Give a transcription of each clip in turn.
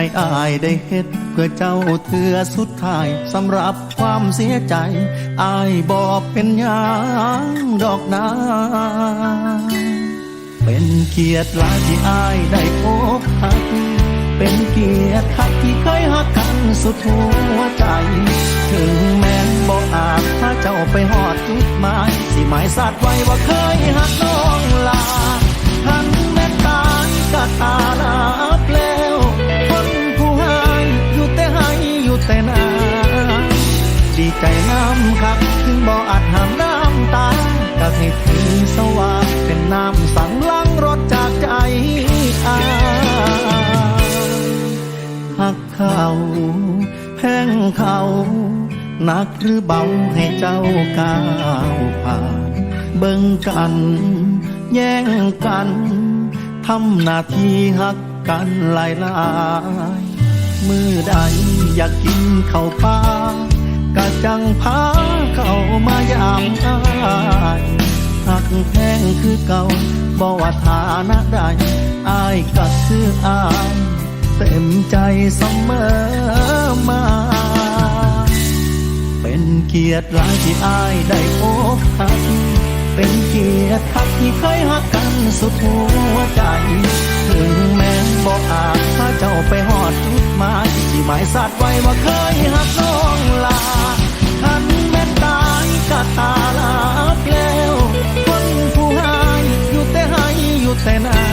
ให้อายได้เฮ็ด เพื่อเจ้าเถือสุดท้ายสำหรับความเสียใจ อายบอกเป็นยังดอกนาเป็นเกียรติลาที่อายได้พบหักเป็นเกียรติคักที่เคยหักกันสุดหัวใจ ถึงแม้นบ่อาจถ้าเจ้าไปหอดจุดหมายสิหมายสัตว์ไว้ว่าเคยหักน้องลาทันแม้นตายก็ตา แพงเขาหนักหรือเบาให้เจ้าก้าวผ่านเบิ่งกัน แย่งกันทำหน้าที่หักกันหลายหลายมือใดอยากกินข้าวปลากะจังพาเข้ามายามอายหักแพงคือเก่าบ่ว่าฐานะใดอายก็คืออาย เต็มใจเสมอมา เป็นเกียรติหลายที่อายได้พบหักเป็นเกียรติคักที่เคยหักกันสุดหัวใจ ถึงแม้บ่อาจพาเจ้าไปหอดจุดหมายที่หมายสัตว์ไว้ว่าเคยหักน้องลาทันแม้ตายก็ตาลาแล้วคนผู้ให้อยู่แต่ให้อยู่แต่นา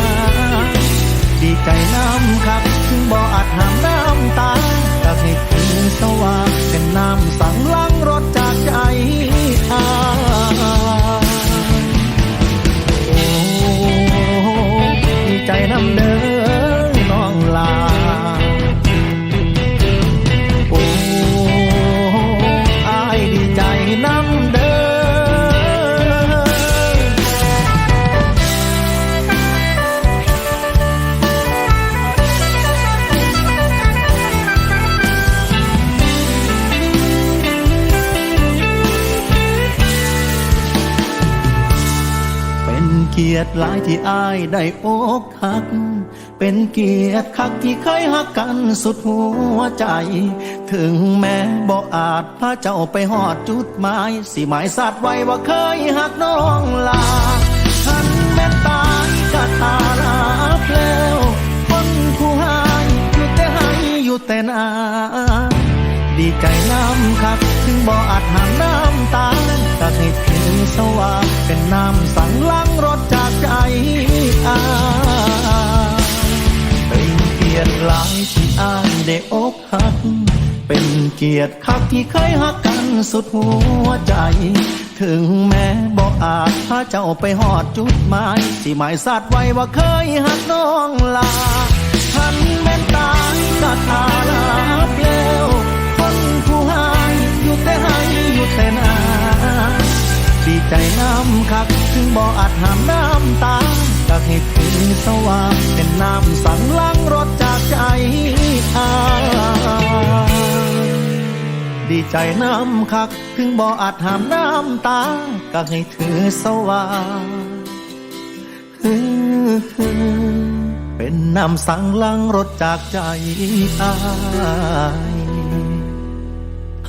ยรติหลายที่อายได้อกหัก เป็นเกียรติคักที่เคยหักกันสุดหัวใจ ถึงแม้บ่อาจพาเจ้าไปหอดจุดหมาย สิหมายสัตว์ไว้ว่าเคยหักน้องลาทันแม้ตายก็ตาลาบแล้วคนผู้ให้อยู่แต่ให้อยู่แต่นาดีใจน้ำคักถึงบ่อาจหามน้ำตาก็ให้ถึงสว่างเป็นน้ำสั่งล้างรถ อายเป็นเกียรติหลายที่อายได้อกหัก เป็นเกียรติคักที่เคยหักกันสุดหัวใจ ถึงแม้บ่อาจพาเจ้าไปหอดจุดหมายสิหมายสัตว์ไว้ว่าเคยหักน้องลาทันแม้นตายก็ตาลาบแล้วคนผู้ให้อยู่แต่ให้อยู่แต่นาดีใจน้ำคักถึงบ่อาจหามน้ำตา ก็ให้ถึงสว่างเป็นน้ำสั่งล้างรถจากใจอายดีใจน้ำคัก ถึงบ่ออาจหามน้ำตา ก็ให้ถือสว่างเป็นน้ำสั่งล้างรถจากใจอาย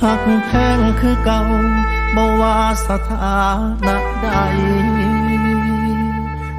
หักแพงคือเก่าบ่ว่าสถานะใด